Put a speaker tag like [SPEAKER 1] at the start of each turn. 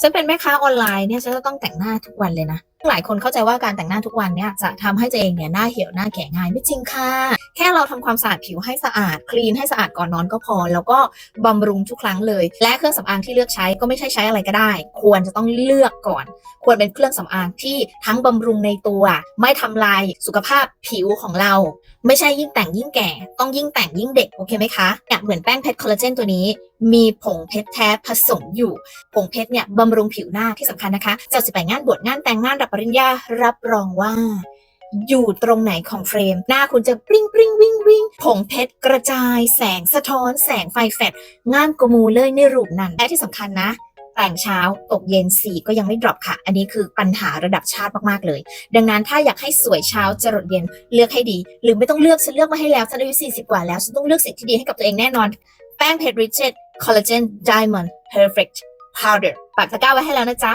[SPEAKER 1] ฉันเป็นแม่ค้าออนไลน์เนี่ยฉันจะต้องแต่งหน้าทุกวันเลยนะหลายคนเข้าใจว่าการแต่งหน้าทุกวันเนี่ยจะทำให้ตัวเองเนี่ยหน้าเหี่ยวหน้าแก่ง่ายไม่จริงค่ะ แค่เราทำความสะอาดผิวให้สะอาด คลีนให้สะอาดก่อนนอนก็พอ แล้วก็บำรุงทุกครั้งเลย และเครื่องสำอางที่เลือกใช้ก็ไม่ใช่ใช้อะไรก็ได้ ควรจะต้องเลือกก่อน ควรเป็นเครื่องสำอางที่ทั้งบำรุงในตัว ไม่ทำลายสุขภาพผิวของเรา ไม่ใช่ยิ่งแต่งยิ่งแก่ ต้องยิ่งแต่งยิ่งเด็กโอเคไหมคะเนี่ยเหมือนแป้งเพชรคอลลาเจนตัวนี้มีผงเพชรแท้ผสมอยู่ ผงเพชรเนี่ยบำรุงผิวหน้าที่สำคัญนะคะเจ้าสิไปงานบวชงานแต่งงานรับปริญญารับรองว่า อยู่ตรงไหนของเฟรม หน้าคุณจะปริ้งปริ้งวิ่งวิ่งผงเพชรกระจาย แสงสะท้อน แสงไฟแฟลชงานกมูเลยในรูปนั้นและที่สำคัญนะแต่งเช้าตกเย็นสีก็ยังไม่ดรอปค่ะ อันนี้คือปัญหาระดับชาติมากๆเลย ดังนั้นถ้าอยากให้สวยเช้าจรดเย็นเลือกให้ดี หรือไม่ต้องเลือกฉันเลือกมาให้แล้วฉันอายุ40 กว่าแล้วฉันต้องเลือกสิ่งที่ดีให้กับตัวเองแน่นอน แป้งเพชรริชเชตคอลลาเจนไดมอนด์เพอร์เฟกต์พาวเดอร์ปักตะกร้าไว้ให้แล้วนะจ๊ะ